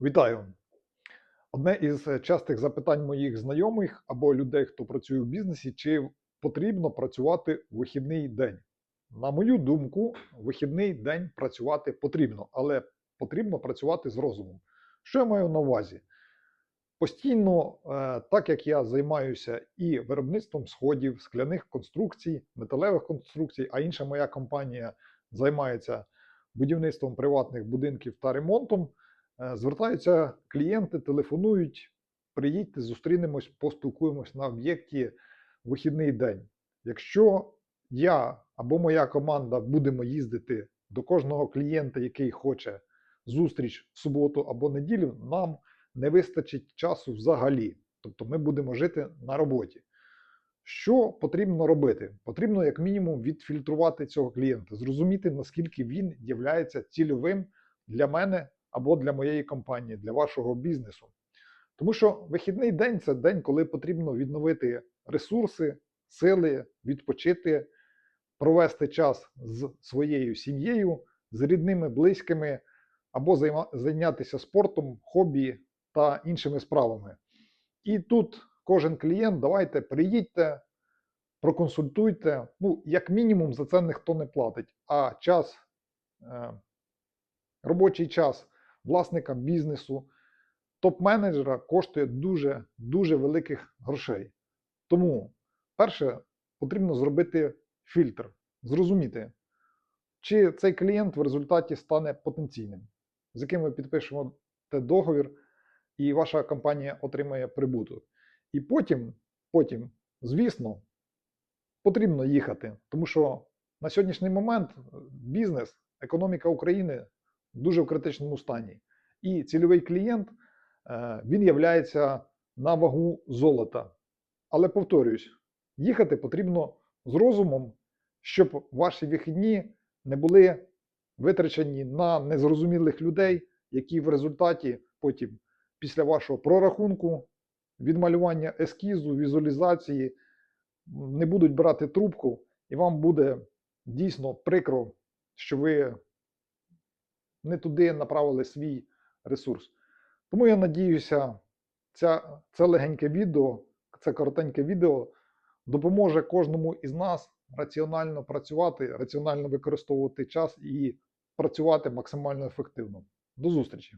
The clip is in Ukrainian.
Вітаю! Одне із е, частих запитань моїх знайомих або людей, хто працює в бізнесі, чи потрібно працювати в вихідний день. На мою думку, в вихідний день працювати потрібно, але потрібно працювати з розумом. Що я маю на увазі? Постійно, е, так як я займаюся і виробництвом сходів, скляних конструкцій, металевих конструкцій, а інша моя компанія займається будівництвом приватних будинків та ремонтом. Е, Звертаються клієнти, телефонують, приїдьте, зустрінемось, поспілкуємось на об'єкті вихідний день. Якщо я або моя команда будемо їздити до кожного клієнта, який хоче зустріч в суботу або неділю, нам не вистачить часу взагалі. Тобто ми будемо жити на роботі. Що потрібно робити? Потрібно, як мінімум, відфільтрувати цього клієнта, зрозуміти, наскільки він є цільовим для мене або для моєї компанії, для вашого бізнесу. Тому що вихідний день це день, коли потрібно відновити ресурси, сили, відпочити, провести час з своєю сім'єю, з рідними, близькими, або зайнятися спортом, хобі та іншими справами. І тут кожен клієнт, давайте приїдьте, проконсультуйте. Ну, як мінімум, за це ніхто не платить. А час, е, робочий час власника бізнесу, топ-менеджера коштує дуже дуже великих грошей. Тому, перше, потрібно зробити фільтр, зрозуміти, чи цей клієнт в результаті стане потенційним, з яким ви підпишемо договір, і ваша компанія отримає прибуток. І потім, потім, звісно, потрібно їхати, тому що на сьогоднішній момент е, бізнес, економіка України дуже в критичному стані. І цільовий клієнт е, він являється на вагу золота. Але повторюсь, їхати потрібно з розумом, щоб ваші вихідні не були витрачені на незрозумілих людей, які в результаті потім, після вашого прорахунку, відмалювання ескізу, візуалізації, не будуть брати трубку, і вам буде дійсно прикро, що ви не туди направили свій ресурс. Тому я надіюся, ця, це легеньке відео, це коротеньке відео допоможе кожному із нас раціонально працювати, раціонально використовувати час і працювати максимально ефективно. До зустрічі!